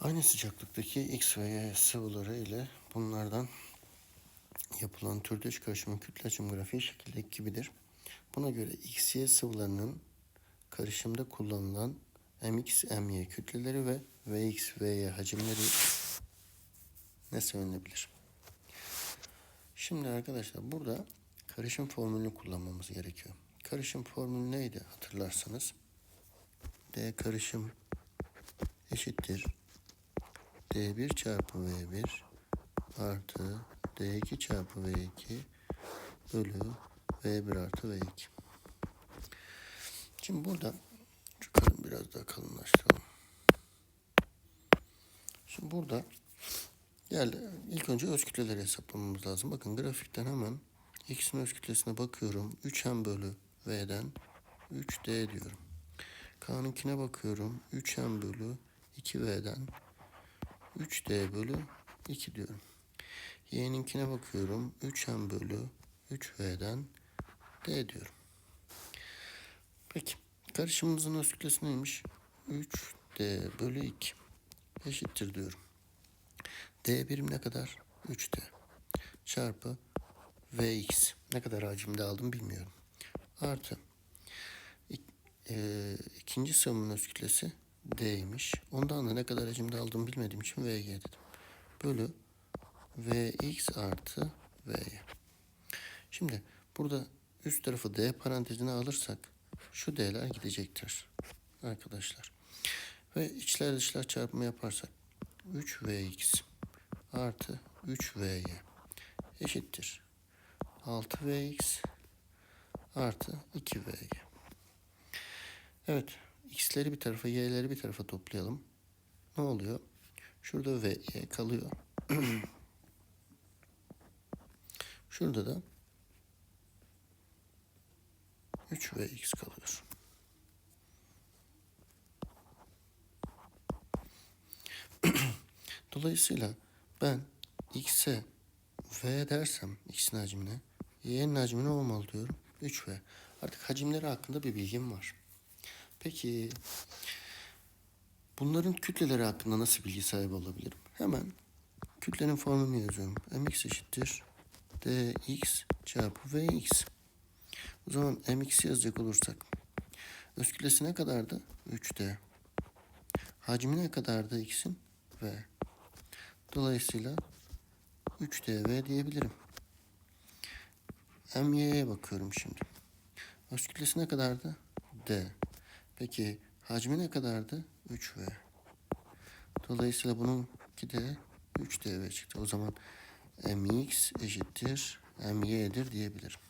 Aynı sıcaklıktaki X ve Y sıvıları ile bunlardan yapılan türdeş karışımın kütle açım grafiği şekildeki gibidir. Buna göre X, Y sıvılarının karışımda kullanılan MX, MY kütleleri ve VX, VY hacimleri ne söylenebilir? Şimdi arkadaşlar burada karışım formülünü kullanmamız gerekiyor. Karışım formülü neydi hatırlarsanız? D karışım eşittir D1 çarpı V1 artı D2 çarpı V2 bölü V1 artı V2. Şimdi burada şu biraz daha kalınlaştıralım. Şimdi burada geldi. İlk önce öz kütleleri hesaplamamız lazım. Bakın grafikten hemen x'in öz kütlesine bakıyorum. 3m bölü v'den 3d diyorum. K'nınkine bakıyorum. 3m bölü 2v'den 3d bölü 2 diyorum. Y'ninkine bakıyorum. 3m bölü 3v'den d diyorum. Peki. Karışımımızın öz kütlesi neymiş? 3d bölü 2 eşittir diyorum. D birim ne kadar? 3D. Çarpı Vx. Ne kadar hacimde aldım bilmiyorum. Artı. E, ikinci sıvımın öz kütlesi D'ymiş. Ondan da ne kadar hacimde aldığımı bilmediğim için Vg dedim. Bölü Vx artı Vy. Şimdi burada üst tarafı D parantezine alırsak şu D'ler gidecektir. Arkadaşlar. Ve içler dışlar çarpımı yaparsak 3Vx artı 3Vy eşittir. 6Vx artı 2Vy. Evet. X'leri bir tarafa, Y'leri bir tarafa toplayalım. Ne oluyor? Şurada Vy kalıyor. Şurada da 3Vx kalıyor. Dolayısıyla ben x'e v dersem x'in hacmine y'nin hacmi ne olmalı diyorum? 3v. Artık hacimleri hakkında bir bilgim var. Peki bunların kütleleri hakkında nasıl bilgi sahibi olabilirim? Hemen kütlenin formülünü yazıyorum. mx eşittir dx çarpı vx. O zaman mx yazacak olursak öz kütlesi ne kadardı? 3d. Hacmi ne kadardı x'in? V. Dolayısıyla 3dv diyebilirim. MY'ye bakıyorum şimdi. Öz kütlesi ne kadardı? D. Peki hacmi ne kadardı? 3V. Dolayısıyla bununki de 3dv çıktı. O zaman mx eşittir my'dir diyebilirim.